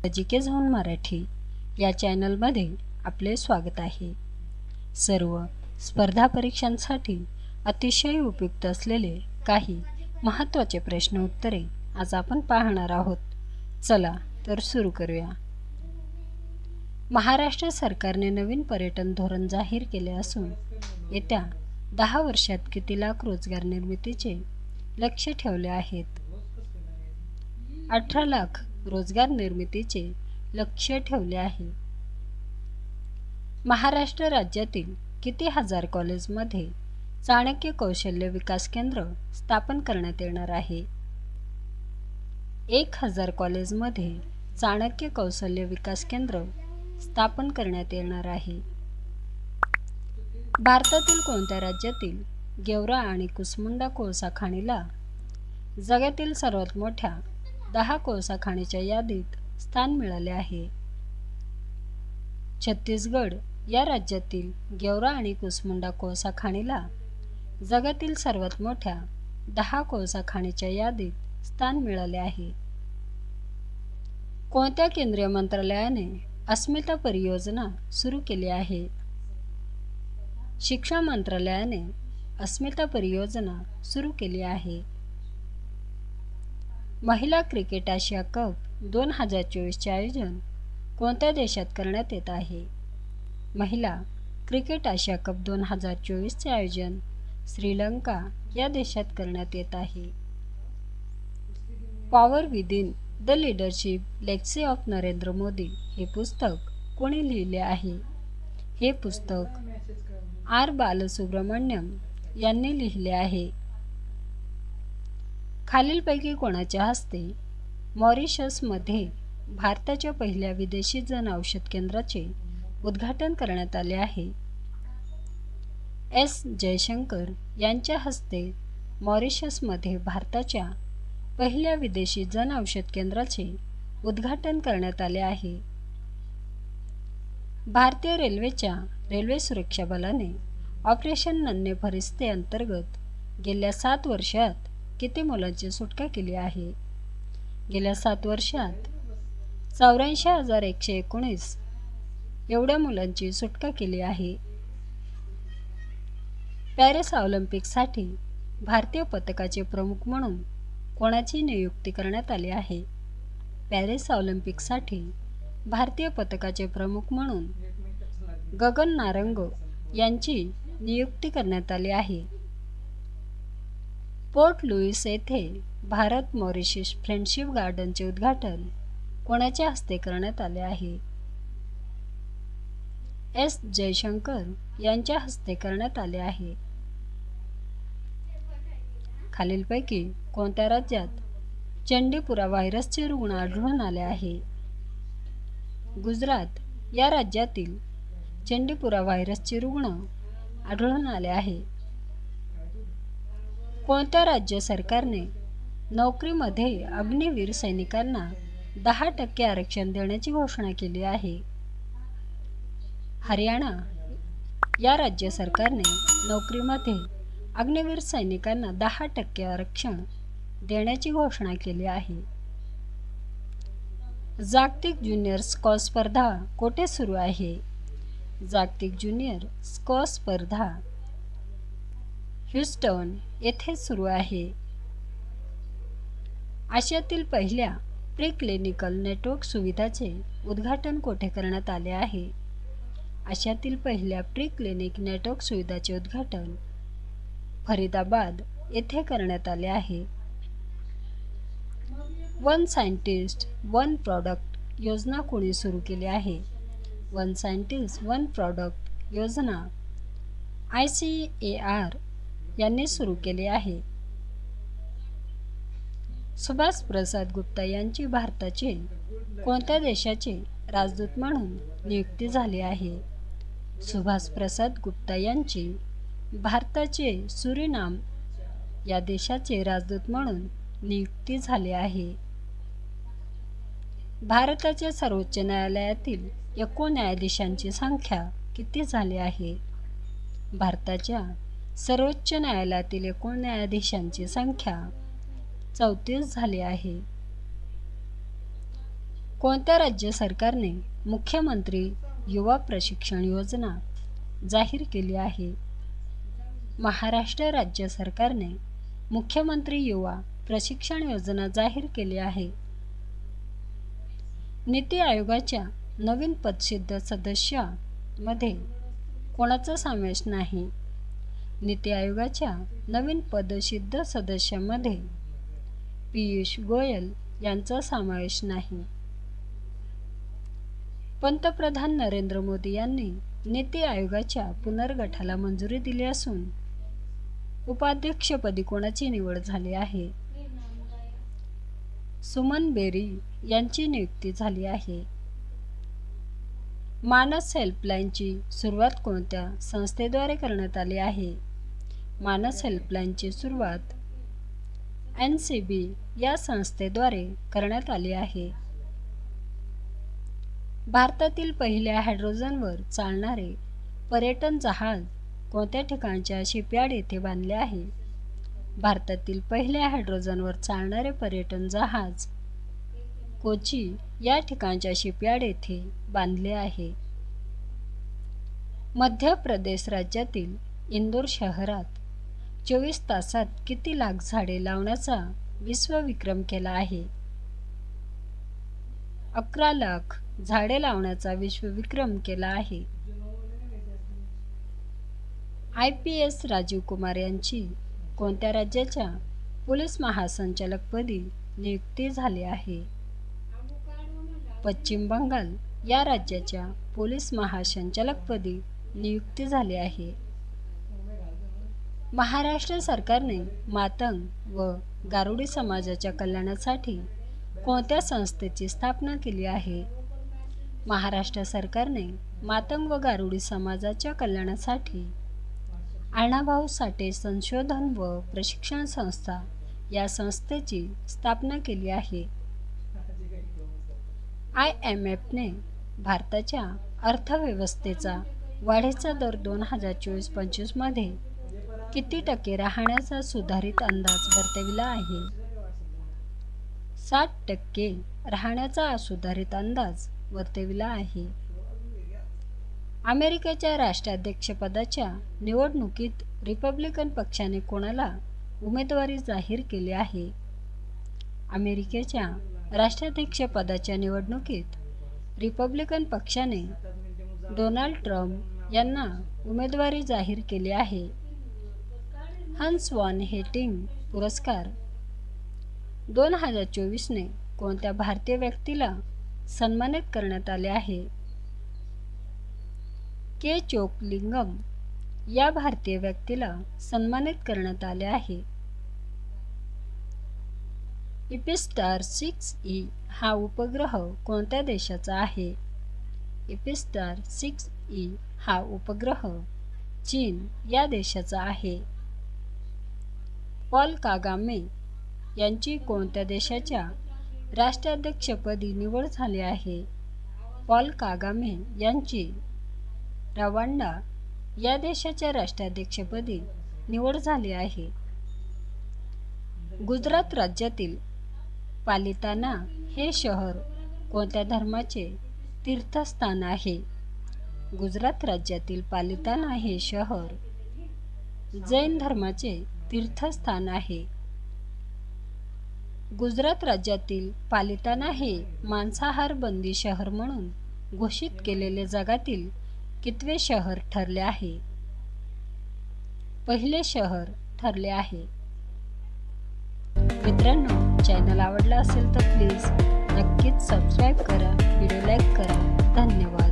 जिकेज के zone Marathi या चॅनलमध्ये आपले स्वागत आहे. सर्व स्पर्धा परीक्षांसाठी अतिशय उपयुक्त असलेले काही महत्त्वाचे प्रश्न उत्तरे आज आपण पाहणार आहोत. चला तर सुरू करूया. महाराष्ट्र सरकारने नवीन पर्यटन धोरण जाहीर केले असून येत्या दहा वर्षात किती लाख रोजगार निर्मितीचे लक्ष ठेवले आहेत? अठरा लाख रोजगार निर्मितीचे लक्ष ठेवले आहे. महाराष्ट्र राज्यातील किती हजार कॉलेजमध्ये चाणक्य कौशल्य विकास केंद्र स्थापन करण्यात येणार आहे? एक हजार कॉलेजमध्ये चाणक्य कौशल्य विकास केंद्र स्थापन करण्यात येणार आहे. भारतातील कोणत्या राज्यातील गेवरा आणि कुसमुंडा कोळसा खाणीला जगातील सर्वात मोठ्या दहा कोळसा खाणीच्या यादीत स्थान मिळाले आहे. छत्तीसगड या राज्यातील गेवरा आणि कुसमुंडा कोळसा खाणीला जगातील सर्वात मोठ्या दहा कोळसा खाणीच्या यादीत स्थान मिळाले आहे. कोणत्या केंद्रीय मंत्रालयाने अस्मिता परियोजना सुरू केली आहे? शिक्षण मंत्रालयाने अस्मिता परियोजना सुरू केली आहे. महिला क्रिकेट आशिया कप दोन हजार चोवीसचे आयोजन कोणत्या देशात करण्यात येत आहे? महिला क्रिकेट आशिया कप दोन हजार चोवीसचे आयोजन श्रीलंका या देशात करण्यात येत आहे. Power within the leadership legacy of Narendra Modi हे पुस्तक कोणी लिहिले आहे? हे पुस्तक आर बालसुब्रमण्यम यांनी लिहिले आहे. खालीलपैकी कोणाच्या हस्ते मॉरिशसमध्ये भारताच्या पहिल्या विदेशी जन औषध केंद्राचे उद्घाटन करण्यात आले आहे. एस. जयशंकर यांच्या हस्ते मॉरिशसमध्ये भारताच्या पहिल्या विदेशी जन औषध केंद्राचे उद्घाटन करण्यात आले आहे. भारतीय रेल्वेच्या रेल्वे सुरक्षा बलाने ऑपरेशन नन्हे फरिस्ते अंतर्गत गेल्या सात वर्षात किती मुलांची सुटका केली आहे? गेल्या सात वर्षात चौऱ्याऐंशी हजार एकशे एकोणीस एवढ्या मुलांची सुटका केली आहे. पॅरिस ऑलिम्पिकसाठी भारतीय पथकाचे प्रमुख म्हणून कोणाची नियुक्ती करण्यात आली आहे? पॅरिस ऑलिम्पिकसाठी भारतीय पथकाचे प्रमुख म्हणून गगन नारंग यांची नियुक्ती करण्यात आली आहे. पोर्ट लुईस येथे भारत मॉरिशस फ्रेंडशिप गार्डनचे उद्घाटन कोणाच्या हस्ते करण्यात आले आहे? एस. जयशंकर यांच्या हस्ते करण्यात आले आहे. खालीलपैकी कोणत्या राज्यात चंडीपुरा व्हायरसचे रुग्ण आढळून आले आहे? गुजरात या राज्यातील चंडीपुरा व्हायरसचे रुग्ण आढळून आले आहे. कोणत्या राज्य सरकारने नोकरीमध्ये अग्निवीर सैनिकांना दहा टक्के आरक्षण देण्याची घोषणा केली आहे? हरियाणा. या राज्य सरकारने नोकरीमध्ये अग्निवीर सैनिकांना दहा टक्के आरक्षण देण्याची घोषणा केली आहे. जागतिक ज्युनियर स्कॉ स्पर्धा कोठे सुरू आहे? जागतिक ज्युनियर स्कॉ स्पर्धा ह्युस्टन येथे सुरू आहे. आशियातील पहिल्या प्री क्लिनिकल नेटवर्क सुविधाचे उद्घाटन कोठे करण्यात आले आहे? आशियातील पहिल्या प्री क्लिनिक नेटवर्क सुविधाचे उद्घाटन फरीदाबाद येथे करण्यात आले आहे. वन सायंटिस्ट वन प्रॉडक्ट योजना कोणी सुरू केली आहे? वन सायंटिस्ट वन प्रॉडक्ट योजना आय सी ए आर यांनी सुरू केले आहे. सुभाष प्रसाद गुप्ता यांची भारताचे कोणत्या देशाचे राजदूत म्हणून नियुक्ती झाली आहे? सुभाष प्रसाद गुप्ता यांची भारताचे सुरिनाम या देशाचे राजदूत म्हणून नियुक्ती झाली आहे. भारताच्या सर्वोच्च न्यायालयातील एकूण न्यायाधीशांची संख्या किती झाली आहे? भारताच्या सर्वोच्च न्यायालयातील एकूण न्यायाधीशांची संख्या चौतीस झाली आहे. कोणत्या राज्य सरकारने मुख्यमंत्री युवा प्रशिक्षण योजना जाहीर केली आहे? महाराष्ट्र राज्य सरकारने मुख्यमंत्री युवा प्रशिक्षण योजना जाहीर केली आहे. नीती आयोगाच्या नवीन पदसिद्ध सदस्यामध्ये कोणाचा समावेश नाही? नीती आयोगाच्या नवीन पदसिद्ध सदस्यामध्ये पियुष गोयल यांचा समावेश नाही. पंतप्रधान नरेंद्र मोदी यांनी नीती आयोगाच्या पुनर्गठाला मंजुरी दिली असून उपाध्यक्षपदी कोणाची निवड झाली आहे? सुमन बेरी यांची नियुक्ती झाली आहे. मानस हेल्पलाईनची सुरुवात कोणत्या संस्थेद्वारे करण्यात आली आहे? मानस हेल्पलाईनची सुरुवात एन सी बी या संस्थेद्वारे करण्यात आली आहे. भारतातील पहिल्या हायड्रोजनवर चालणारे पर्यटन जहाज कोणत्या ठिकाणच्या शिपयार्ड येथे बांधले आहे? भारतातील पहिल्या हायड्रोजनवर चालणारे पर्यटन जहाज कोची या ठिकाणच्या शिपयार्ड येथे बांधले आहे. मध्य प्रदेश राज्यातील इंदोर शहरात चोवीस तासात किती लाख झाडे लावण्याचा विश्वविक्रम केला आहे? अकरा लाख झाडे लावण्याचा विश्वविक्रम केला आहे. I P S Rajiv Kumar यांची कोणत्या राज्याच्या पोलीस महासंचालकपदी नियुक्ती झाली आहे? पश्चिम बंगाल या राज्याच्या पोलीस महासंचालकपदी नियुक्ती झाली आहे. महाराष्ट्र सरकारने मातंग व गारुडी समाजाच्या कल्याणासाठी कोणत्या संस्थेची स्थापना केली आहे? महाराष्ट्र सरकारने मातंग व गारुडी समाजाच्या कल्याणासाठी अण्णाभाऊ साठे संशोधन व प्रशिक्षण संस्था या संस्थेची स्थापना केली आहे. आय एम एफने भारताच्या अर्थव्यवस्थेचा वाढीचा दर दोन हजार चोवीस पंचवीसमध्ये किती टक्के राहण्याचा सुधारित अंदाज वर्तविला आहे? साठ टक्के राहण्याचा सुधारित अंदाज वर्तविला आहे. अमेरिकेच्या राष्ट्राध्यक्षपदाच्या निवडणुकीत रिपब्लिकन पक्षाने कोणाला उमेदवारी जाहीर केली आहे? अमेरिकेच्या राष्ट्राध्यक्षपदाच्या निवडणुकीत रिपब्लिकन पक्षाने डोनाल्ड ट्रम्प यांना उमेदवारी जाहीर केली आहे. हन्स वॉन हेटिंग पुरस्कार. दोन हजार चोवीसने कोणत्या भारतीय व्यक्तीला सन्मानित करण्यात आले आहे? के. चोकलिंगम या भारतीय व्यक्तीला सन्मानित करण्यात आले आहे. इपिस्टार सिक्स ई हा उपग्रह कोणत्या देशाचा आहे? इपिस्टार सिक्स ई हा उपग्रह चीन या देशाचा आहे. पॉल कागामे यांची कोणत्या देशाच्या राष्ट्राध्यक्षपदी निवड झाली आहे? पॉल कागामे यांची रवांडा या देशाच्या राष्ट्राध्यक्षपदी निवड झाली आहे. गुजरात राज्यातील पालिताना हे शहर कोणत्या धर्माचे तीर्थस्थान आहे? गुजरात राज्यातील पालिताना हे शहर जैन धर्माचे तीर्थस्थान आहे. गुजरात राज्यातील पालिताना हे मांसाहार बंदी शहर म्हणून घोषित केलेले जगातील कितवे शहर ठरले आहे? पहिले शहर ठरले आहे. मित्रांनो चॅनल आवडला असेल तर प्लीज नक्कीच सबस्क्राईब करा व्हिडिओ लाईक करा. धन्यवाद.